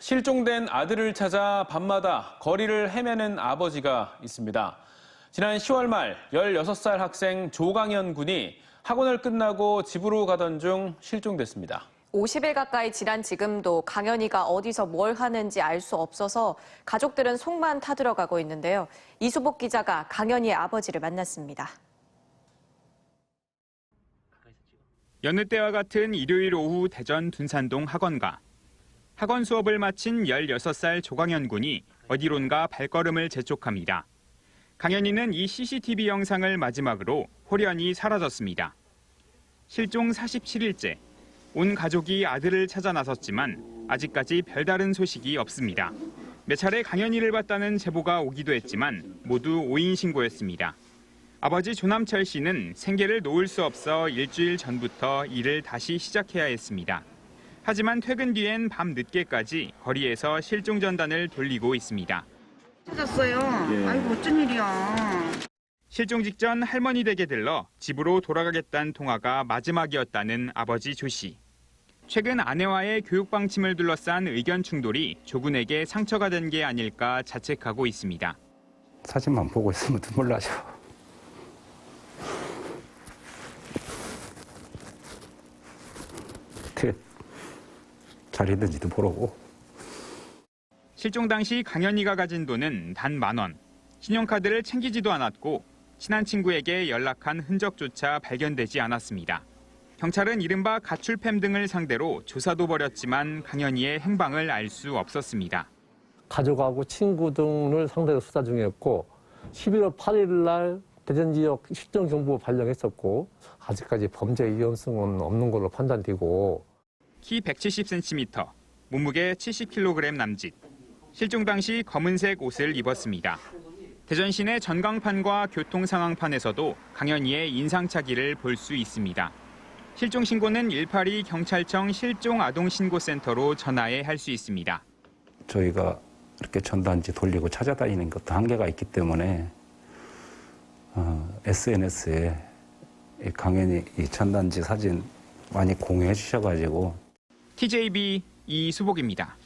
실종된 아들을 찾아 밤마다 거리를 헤매는 아버지가 있습니다. 지난 10월 말 16살 학생 조강현 군이 학원을 끝나고 집으로 가던 중 실종됐습니다. 50일 가까이 지난 지금도 강현이가 어디서 뭘 하는지 알 수 없어서 가족들은 속만 타들어가고 있는데요. 이수복 기자가 강현이의 아버지를 만났습니다. 여느 때와 같은 일요일 오후 대전 둔산동 학원가. 학원 수업을 마친 16살 조강현 군이 어디론가 발걸음을 재촉합니다. 강현이는 이 CCTV 영상을 마지막으로 홀연히 사라졌습니다. 실종 47일째. 온 가족이 아들을 찾아 나섰지만 아직까지 별다른 소식이 없습니다. 몇 차례 강현이를 봤다는 제보가 오기도 했지만 모두 오인 신고였습니다. 아버지 조남철 씨는 생계를 놓을 수 없어 일주일 전부터 일을 다시 시작해야 했습니다. 하지만 퇴근 뒤엔 밤 늦게까지 거리에서 실종 전단을 돌리고 있습니다. 찾았어요. 아이고 어쩐 일이야. 실종 직전 할머니 댁에 들러 집으로 돌아가겠다는 통화가 마지막이었다는 아버지 조 씨. 최근 아내와의 교육 방침을 둘러싼 의견 충돌이 조군에게 상처가 된 게 아닐까 자책하고 있습니다. 사진만 보고 있으면 눈물 나죠. 잘 있는지도 모르고. 실종 당시 강현이가 가진 돈은 단 만 원. 신용카드를 챙기지도 않았고 친한 친구에게 연락한 흔적조차 발견되지 않았습니다. 경찰은 이른바 가출팸 등을 상대로 조사도 벌였지만 강현이의 행방을 알 수 없었습니다. 가족하고 친구 등을 상대로 수사 중이었고 11월 8일 날 대전 지역 실종 정보 발령했었고 아직까지 범죄 위험성은 없는 걸로 판단되고 키 170cm, 몸무게 70kg 남짓. 실종 당시 검은색 옷을 입었습니다. 대전 시내 전광판과 교통 상황판에서도 강현이의 인상착의를 볼 수 있습니다. 실종 신고는 182 경찰청 실종 아동 신고센터로 전화해 할 수 있습니다. 저희가 이렇게 전단지 돌리고 찾아다니는 것도 한계가 있기 때문에 어, SNS에 강연히 이 전단지 사진 많이 공유해 주셔가지고 TJB 이수복입니다.